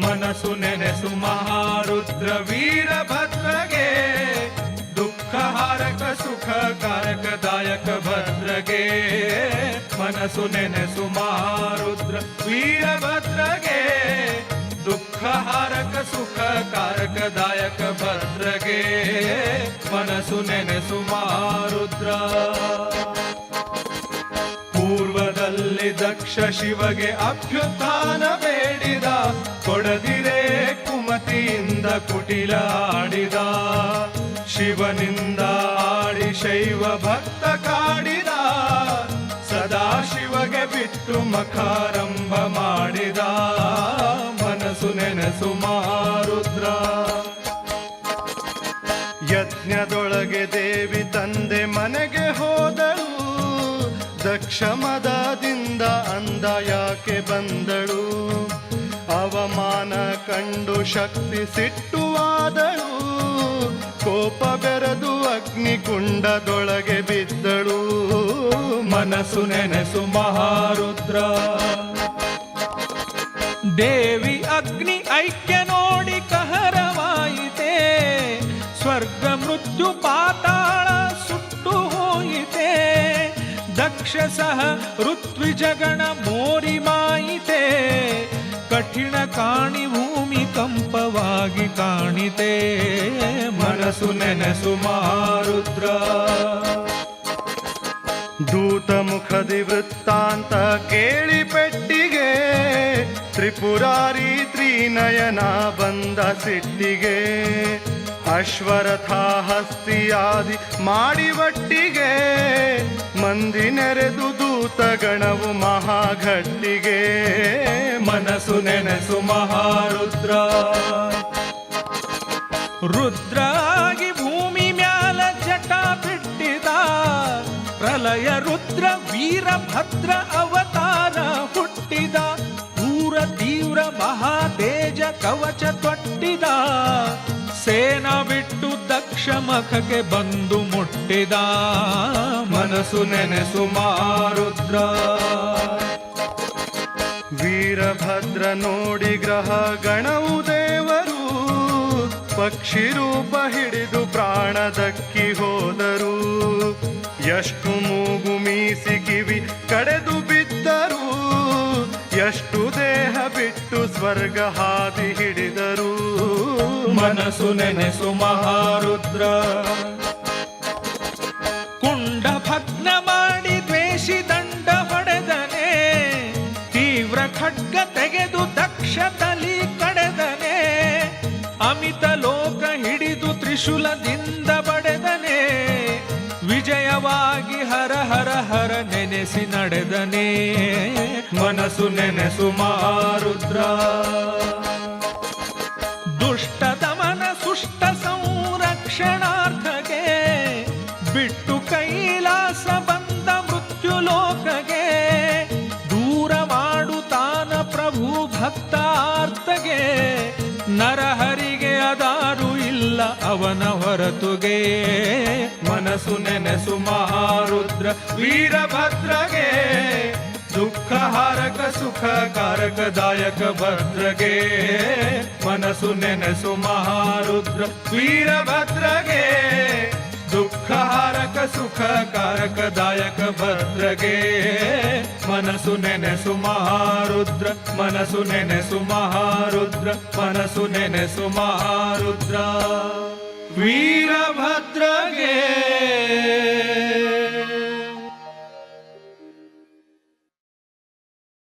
ಮನಸ್ಸು ನೆನೆಸು ಮಹಾರುದ್ರ ವೀರಭದ್ರಗೆ ದುಃಖ ಹಾರಕ ಸುಖ ಕಾರಕದಾಯಕ ಭದ್ರಗೆ ಮನಸ್ಸು ನೆನೆಸು ಮಾರುದ್ರ ವೀರಭದ್ರಗೆ. ದುಃಖ ಹಾರಕ ಸುಖ ಕಾರಕದಾಯಕ ಭದ್ರಗೆ. ಮನಸ್ಸು ನೆನೆಸು ಮಾರುದ್ರ. ಪೂರ್ವದಲ್ಲಿ ದಕ್ಷ ಶಿವಗೆ ಅಭ್ಯುತ್ಥಾನ ಬೇಡಿದ, ಕೊಡದಿರೆ ಕುಮತಿಯಿಂದ ಕುಟಿಲ ಆಡಿದ ಶಿವನಿಂದ ಆಡಿ ಶೈವ ಭಕ್ತ ಸದಾ ಬಿಟ್ಟು ಮಖಾರಂಭ ಮಾಡಿದ ಮನಸ್ಸು ನೆನಸು ಮಾರುದ್ರ. ಯಜ್ಞದೊಳಗೆ ದೇವಿ ತಂದೆ ಮನೆಗೆ ಹೋದಳು. ದಕ್ಷ ಮದದಿಂದ ಅಂದ ಯಾಕೆ ಬಂದಳು. ಅವಮಾನ ಕಂಡು ಶಕ್ತಿ ಸಿಟ್ಟುವಾದಳು ಕೋಪ ಬೆರೆದು ಅಗ್ನಿಕುಂಡದೊಳಗೆ ಬಿದ್ದಳು. ಮನಸ್ಸು ನೆನೆಸು ಮಹಾರುದ್ರ. ದೇವಿ ಅಗ್ನಿ ಐಕ್ಯ ನೋಡಿ ಕಹರವಾಯಿತೆ. ಸ್ವರ್ಗ ಮೃತ್ಯು ಪಾತಾಳ ಸುಟ್ಟು ಹೋಯಿತೆ. ದಕ್ಷ ಸಹ ಋತ್ವಿಜಗಣ ಮೋರಿ ಮಾಯಿತೆ. ಕಠಿಣ ಕಾಣಿ ಭೂಮಿ ಕಂಪವಾಗಿ ಕಾಣಿತೆ ಮನಸ್ಸು ನೆನೆಸು ಮಾರುದ್ರ. ದೂತ ಮುಖದಿ ವೃತ್ತಾಂತ ಕೇಳಿ ಪೆಟ್ಟಿಗೆ, ತ್ರಿಪುರಾರಿ ತ್ರಿನಯನ ಬಂದ ಸಿಟ್ಟಿಗೆ. ಅಶ್ವರಥ ಹಸ್ತಿಯಾದಿ ಮಾಡಿ ಒಟ್ಟಿಗೆ, ಮಂದಿ ನೆರೆದು ದೂತ ಗಣವು ಮಹಾಘಟ್ಟಿಗೆ. ಮನಸ್ಸು ನೆನೆಸು ಮಹಾರುದ್ರ. ರುದ್ರಾಗಿ ಭೂಮಿ ಮ್ಯಾಲ ಜಟ ಬಿಟ್ಟಿದ ಪ್ರಲಯ ರುದ್ರ, ವೀರಭದ್ರ ಅವತಾರ ಹುಟ್ಟಿದ. ಪೂರ ತೀವ್ರ ಮಹಾತೇಜ ಕವಚ ತೊಟ್ಟಿದ. ಸೇನಾ ಬಿಟ್ಟು ದಕ್ಷ ಮಖಕ್ಕೆ ಬಂದು ಮುಟ್ಟಿದ. ಮನಸ್ಸು ನೆನೆಸು ಮಾರುದ್ರ ವೀರಭದ್ರ ನೋಡಿ ಗ್ರಹ ಗಣವು ದೇವರು, ಪಕ್ಷಿ ರೂಪ ಹಿಡಿದು ಪ್ರಾಣ ದಕ್ಕಿ ಹೋದರು. ಎಷ್ಟು ಮೂಗು ಮೀಸಿ ಕಿವಿ ಕಡೆದು ಬಿದ್ದರು, ಎಷ್ಟು ದೇಹ ಬಿಟ್ಟು ಸ್ವರ್ಗ ಹಾದಿ ಹಿಡಿದರು. ಮನಸ್ಸು ನೆನೆಸು ಮಹಾರುದ್ರ ಖಡ್ಗ ತೆಗೆದು ದಕ್ಷ ತಲಿ ಕಡೆದನೆ. ಅಮಿತ ಲೋಕ ಹಿಡಿದು ತ್ರಿಶೂಲದಿಂದ ಬಡೆದನೆ. ವಿಜಯವಾಗಿ ಹರ ಹರ ಹರ ನೆನೆಸಿ ನಡೆದನೆ. ಮನಸ್ಸು ನೆನೆಸು ಮಾರುದ್ರ ನರಹರಿಗೆ ಅದಾರು ಇಲ್ಲ ಅವನ ಹೊರತುಗೆ. ಮನಸ್ಸು ನೆನೆಸು ಮಹಾರುದ್ರ ವೀರಭದ್ರಗೆ. ದುಃಖ ಹಾರಕ, ಸುಖ ಕಾರಕದಾಯಕ ಭದ್ರಗೆ. ಮನಸ್ಸು ನೆನೆಸು ಮಹಾರುದ್ರ ವೀರಭದ್ರಗೆ. ದುಃಖ ಹಾರಕ, ಸುಖ ಕಾರಕದಾಯಕ ಭದ್ರಗೆ. ಮನಸ್ಸು ನೆನೆಸು ಮಹಾರುದ್ರ ಮನಸ್ಸು ನೆನೆಸು ಮಹಾರುದ್ರ ಮನಸ್ಸು ನೆನೆಸು ಮಹಾರುದ್ರ ವೀರಭದ್ರಗೆ